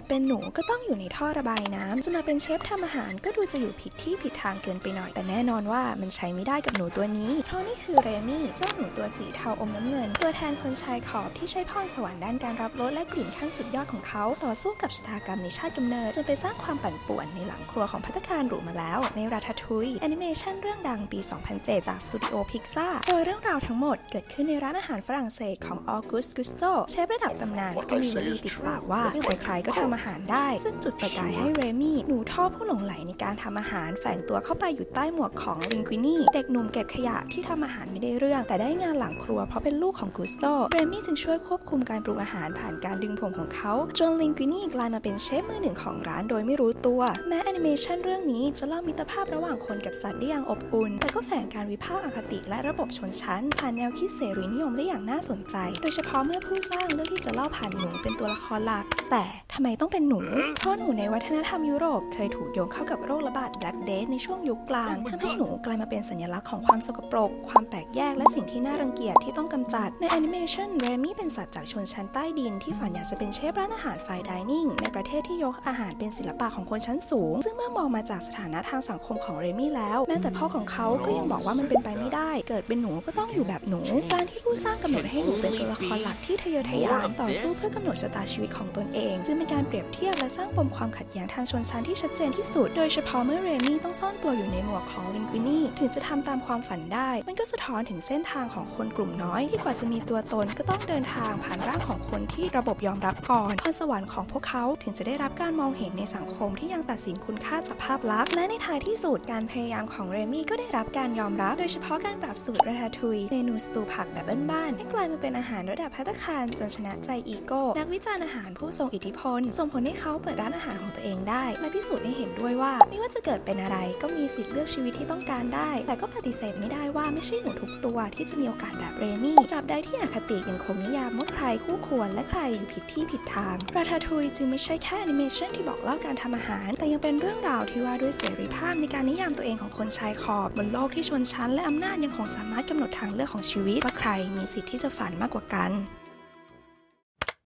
ดเป็นหนูก็ต้องอยู่ในท่อระบายน้ำจะมาเป็นเชฟทำอาหารก็ดูจะอยู่ผิดที่ผิดทางเกินไปหน่อย แต่แน่นอนว่ามันใช้ไม่ได้กับหนูตัวนี้ เพราะนี่คือเรมี่เจ้าหนูตัวสีเทาอมน้ำเงิน ตัวแทนคนชายขอบที่ใช้พรสวรรค์ด้านการรับรสและกลิ่นขั้นสุดยอดของเขาต่อสู้กับชะตากรรมในชาติกำเนิดจนไปสร้างความปั่นป่วนในหลังครัวของพัตตาคารหรูมาแล้ว ในราทาทุยแอนิเมชันเรื่องดังปี 2007 จากสตูดิโอพิกซ่าโดยเรื่องราวทั้งหมดเกิดขึ้นในร้านอาหารฝรั่งเศสของออกุสกุสโตเชฟระดับตำนานผู้มีวลีติดปากว่าใครๆก็ทำอาหารได้ ซึ่งจุดประกายให้เรมี่หนูท่อผู้หลงไหลในการทำอาหารแฝงตัวเข้าไปอยู่ใต้หมวกของลิงควินี่เด็กหนุ่มเก็บขยะที่ทำอาหารไม่ได้เรื่อง แต่ได้งานหลังครัวเพราะเป็นลูกของกุสโตเรมี่จึงช่วยควบคุมการปรุงอาหารผ่านการดึงผมของเขาจนลิงควินี่กลายมาเป็นเชฟมือหนึ่งของร้านโดยไม่รู้ตัว แม้แอนิเมชันเรื่องนี้จะเล่ามิตรภาพระหว่างคนกับสัตว์ได้อย่างอบอุ่น แต่ก็แฝงการวิพากษ์อคติและระบบชนชั้น ผ่านแนวคิดเสรีนิยมได้อย่างน่าสนใจ โดยเฉพาะเมื่อผู้สร้างเลือกที่จะเล่าผ่านหนูเป็นตัวละครหลัก แต่ทำไมต้องเป็นหนู เพราะหนูในวัฒนธรรมยุโรปเคยถูกโยงเข้ากับโรคระบาด Black Death ในช่วงยุคกลางทำให้หนูกลายมาเป็นสัญลักษณ์ของความสกปรก ความแปลกแยกและสิ่งที่น่ารังเกียจที่ต้องกำจัด ในแอนิเมชันเรมี่เป็นสัตว์จากชนชั้นใต้ดินที่ฝันอยากจะเป็นเชฟร้านอาหารไฟดิเนิ่งในประเทศที่ยกอาหารเป็นศิลปะของคนชั้นสูง ซึ่งเมื่อมองมาจากสถานะทางสังคมของเรมี่แล้ว แม้แต่พ่อของเขาก็ยังบอกว่ามันเป็นไปไม่ได้ เกิดเป็นหนูก็ต้องอยู่แบบหนู การที่ผู้สร้างกำหนดให้หนูเป็นตัวละครหลักที่ทะเยอทะยานต่อสู้เพื่อกำหนดชะตาชีวิตของตนเอง จึงเป็นการเปรียบเทียบและสร้างปมความขัดแย้งทางชนชั้นที่ชัดเจนที่สุด โดยเฉพาะเมื่อเรมี่ต้องซ่อนตัวอยู่ในหมวกของลิงกุนี่ถึงจะทำตามความฝันได้ มันก็สะท้อนถึงเส้นทางของคนกลุ่มน้อย ที่กว่าจะมีตัวตนก็ต้องเดินทางผ่านร่างของคนที่ระบบยอมรับก่อนพรสวรรค์ของพวกเขาถึงจะได้รับการมองเห็นในสังคมที่ยังตัดสินคุณค่าจากภาพลักษณ์และในท้ายที่สุดการพยายามของเรมี่ก็ได้รับการยอมรับ โดยเฉพาะการปรับสูตรราทาทุยเมนูสตูผักแบบบ้านๆให้กลายมาเป็นอาหารระดับภัตตาคารจนชนะใจอีโก้นักวิจารณ์อาหารผู้ทรงอิทธิพลส่งผลให้เขาเปิดร้านอาหารของตัวเองได้ และพิสูจน์ให้เห็นด้วยว่า ไม่ว่าจะเกิดเป็นอะไรก็มีสิทธิ์เลือกชีวิตที่ต้องการได้ แต่ก็ปฏิเสธไม่ได้ว่าไม่ใช่หนูทุกตัวที่จะมีโอกาสแบบเรมี่ตราบใดที่อคติยังคงนิยามว่าใครคู่ควรและใครอยู่ผิดที่ผิดทางราทาทุยจึงไม่ใช่แค่แอนิเมชันที่บอกเล่าการทำอาหาร แต่ยังเป็นเรื่องราวที่ว่าด้วยเสรีภาพในการนิยามตัวเองของคนชายขอบบนโลกที่ชนชั้นและอำนาจยังคงสามารถกำหนดทางเลือกของชีวิตว่าใครมีสิทธิ์ที่จะฝันมากกว่ากัน